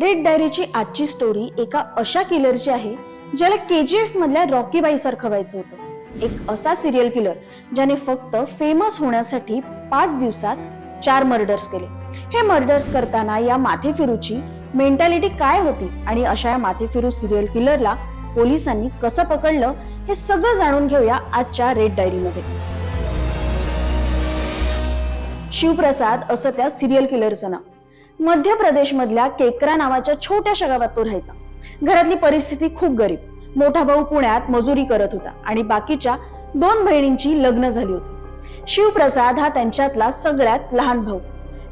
Red डायरीची आजची story एका अशा किलरची आहे ज्याला के जी एफ मधल्या रॉकी बाई सारखं व्हायचं होतं. एक असा सिरियल किलर ज्याने फक्त फेमस होण्यासाठी पाच दिवसात चार मर्डर्स केले. हे मर्डर्स करताना या माथेफिरूची मेंटॅलिटी काय होती आणि अशा या माथेफिरू सिरियल किलरला पोलिसांनी कसं पकडलं हे सगळं जाणून घेऊया आजच्या रेड डायरीमध्ये. शिवप्रसाद असं त्या सिरियल किलरचं नाव. मध्य प्रदेशमधल्या केकरा नावाच्या छोट्याशा गावात तो राहायचा. घरातली परिस्थिती खूप गरीब. मोठा भाऊ पुण्यात मजुरी करत होता आणि बाकीच्या दोन बहिणींची लग्न झाली होती. शिवप्रसाद हा त्यांच्यातला सगळ्यात लहान भाऊ.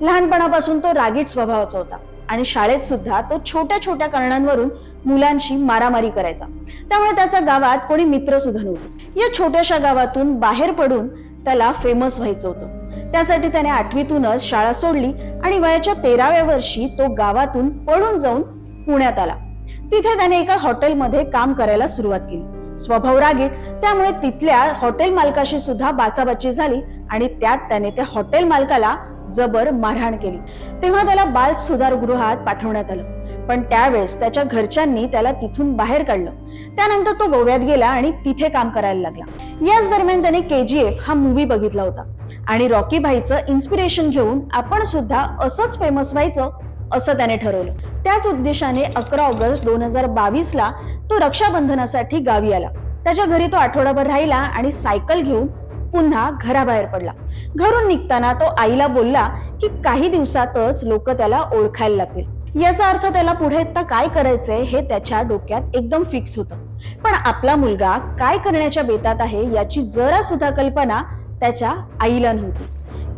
लहानपणापासून तो रागीट स्वभावाचा होता आणि शाळेत सुद्धा तो छोट्या छोट्या कारणांवरून मुलांशी मारामारी करायचा. त्यामुळे त्याचा गावात कोणी मित्र सुद्धा नव्हते. या छोट्याशा गावातून बाहेर पडून त्याला फेमस व्हायचं होतं. त्यासाठी त्याने आठवीतूनच शाळा सोडली आणि वयाच्या तेराव्या वर्षी तो गावातून पळून जाऊन पुण्यात आला. तिथे त्याने एका हॉटेलमध्ये काम करायला सुरुवात केली. स्वभाव रागीट त्यामुळे तिथल्या हॉटेल मालकाशी सुद्धा बाचाबाची झाली आणि त्यात त्याने त्या हॉटेल मालकाला जबर मारहाण केली. तेव्हा त्याला बाल सुधार गृहात पाठवण्यात आलं. पण त्यावेळेस त्याच्या घरच्यांनी त्याला तिथून बाहेर काढलं. त्यानंतर तो गोव्यात गेला आणि तिथे काम करायला लागला. याच दरम्यान त्याने के जी एफ हा मूवी बघितला होता. आणि रॉकी भाईचं इन्स्पिरेशन घेऊन आपण सुद्धा असंच फेमस व्हायचं असं त्याने ठरवलं. त्याच उद्देशाने अकरा ऑगस्ट दोन हजार बावीस ला तो रक्षाबंधनासाठी गावी आला. त्याच्या घरी तो आठवडाभर राहिला आणि सायकल घेऊन पुन्हा घराबाहेर पडला. घरून निघताना तो आईला बोलला की काही दिवसातच लोक त्याला ओळखायला लागतील. याचा अर्थ त्याला पुढे आता काय करायचंय हे त्याच्या डोक्यात एकदम फिक्स होतं. पण आपला मुलगा काय करण्याच्या बेतात आहे याची जरा सुद्धा कल्पना त्याच्या आईला नव्हती.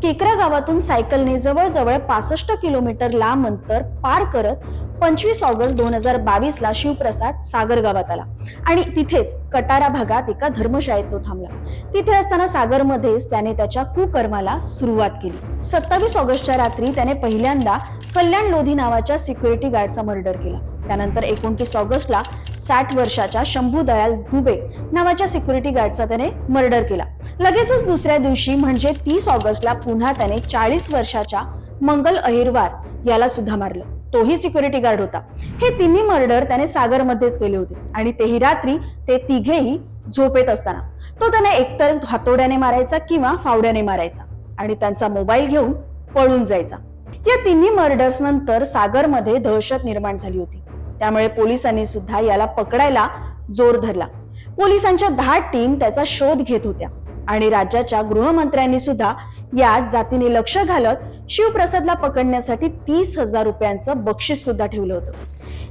केकरा गावातून सायकलने जवळजवळ पासष्ट किलोमीटर लांब अंतर पार करत पंचवीस ऑगस्ट दोन हजार बावीस ला शिवप्रसाद सागर गावात आला. आणि तिथेच कटारा भागात एका धर्मशाळेत तो थांबला. तिथे असताना सागरमध्येच त्याने त्याच्या कुकर्माला सुरुवात केली. सत्तावीस ऑगस्टच्या रात्री त्याने पहिल्यांदा कल्याण लोधी नावाच्या सिक्युरिटी गार्डचा मर्डर केला. त्यानंतर एकोणतीस ऑगस्टला साठ वर्षाच्या शंभू दयाल धुबे नावाच्या सिक्युरिटी गार्डचा त्याने मर्डर केला. लगेचच दुसऱ्या दिवशी म्हणजे तीस ऑगस्टला पुन्हा त्याने चाळीस वर्षाच्या मंगल अहिरवार याला सुद्धा मारलं. तोही सिक्युरिटी गार्ड होता. हे तिन्ही मर्डर त्याने सागरमध्येच केले होते आणि तेही रात्री ते तिघेही झोपेत असताना. तो त्याने एकतर हातोड्याने मारायचा किंवा फावड्याने मारायचा आणि त्यांचा मोबाईल घेऊन पळून जायचा. या तिन्ही मर्डर्स नंतर सागरमध्ये दहशत निर्माण झाली होती. त्यामुळे पोलिसांनी सुद्धा याला पकडायला जोर धरला. पोलिसांच्या दहा टीम त्याचा शोध घेत होत्या. आणि राज्याच्या गृहमंत्र्यांनी सुद्धा या जातीने लक्ष घालत शिवप्रसादला पकडण्यासाठी तीस हजार रुपयांचं बक्षीस सुद्धा ठेवलं होतं.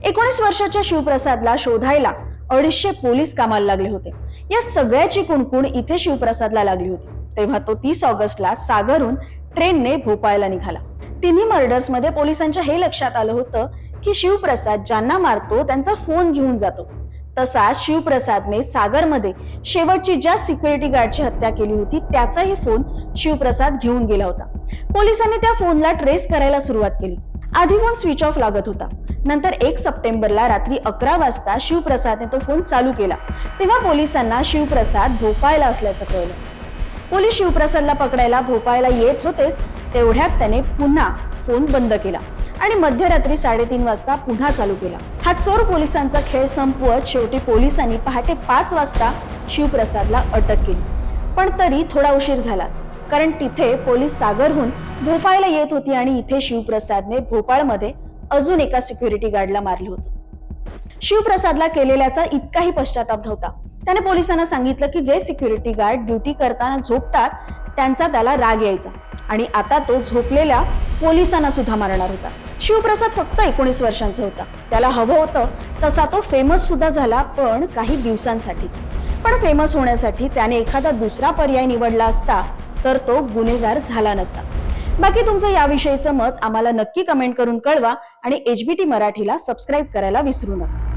एकोणीस वर्षाच्या शिवप्रसादला शोधायला अडीचशे पोलीस कामाला लागले होते. या सगळ्याची कुणकुण इथे शिवप्रसादला लागली होती. तेव्हा तो तीस ऑगस्टला सागरहून ट्रेनने भोपाळला निघाला. तिन्ही मर्डर्समध्ये पोलिसांच्या हे लक्षात आलं होतं की शिवप्रसाद ज्यांना मारतो त्यांचा फोन घेऊन जातो. तसाच शिवप्रसादने सागरमध्ये शेवटची ज्या सिक्युरिटी गार्डची हत्या केली होती त्याचाही फोन शिवप्रसाद घेऊन गेला होता. पोलिसांनी त्या फोनला ट्रेस करायला सुरुवात केली. आधी फोन स्विच ऑफ लागत होता. नंतर एक सप्टेंबरला रात्री अकरा वाजता शिवप्रसादने तो फोन चालू केला. तेव्हा पोलिसांना शिवप्रसाद भोपाळला असल्याचं कळलं. पोलीस शिवप्रसादला पकडायला भोपाळला येत होतेच तेवढ्यात त्याने पुन्हा फोन बंद केला. आणि मध्यरात्री साडेतीन वाजता पुन्हा चालू केला. हा चोर पोलिसांचा खेळ संपवत शेवटी पोलिसांनी पहाटे पाच वाजता शिवप्रसादला अटक केली. पण तरी थोडा उशीर झालाच कारण तिथे पोलीस सागरहून भोपाळला येत होती आणि इथे शिवप्रसादने भोपाळमध्ये अजून एका सिक्युरिटी गार्डला मारलं होतं. शिवप्रसादला केलेल्याचा इतकाही पश्चाताप नव्हता. त्याने पोलिसांना सांगितलं की जे सिक्युरिटी गार्ड ड्युटी करताना झोपतात त्यांचा त्याला राग यायचा. आणि आता तो झोपलेल्या पोलिसांना सुद्धा मारणार होता. शिवप्रसाद फक्त एकोणीस वर्षांचा होता. त्याला हवं होतं तसा तो फेमस सुद्धा झाला पण काही दिवसांसाठीच. पण फेमस होण्यासाठी त्याने एखादा दुसरा पर्याय निवडला असता तर तो गुन्हेगार झाला नसता. बाकी तुमचं याविषयीचं मत आम्हाला नक्की कमेंट करून कळवा आणि एचबीटी मराठीला सबस्क्राईब करायला विसरू नका.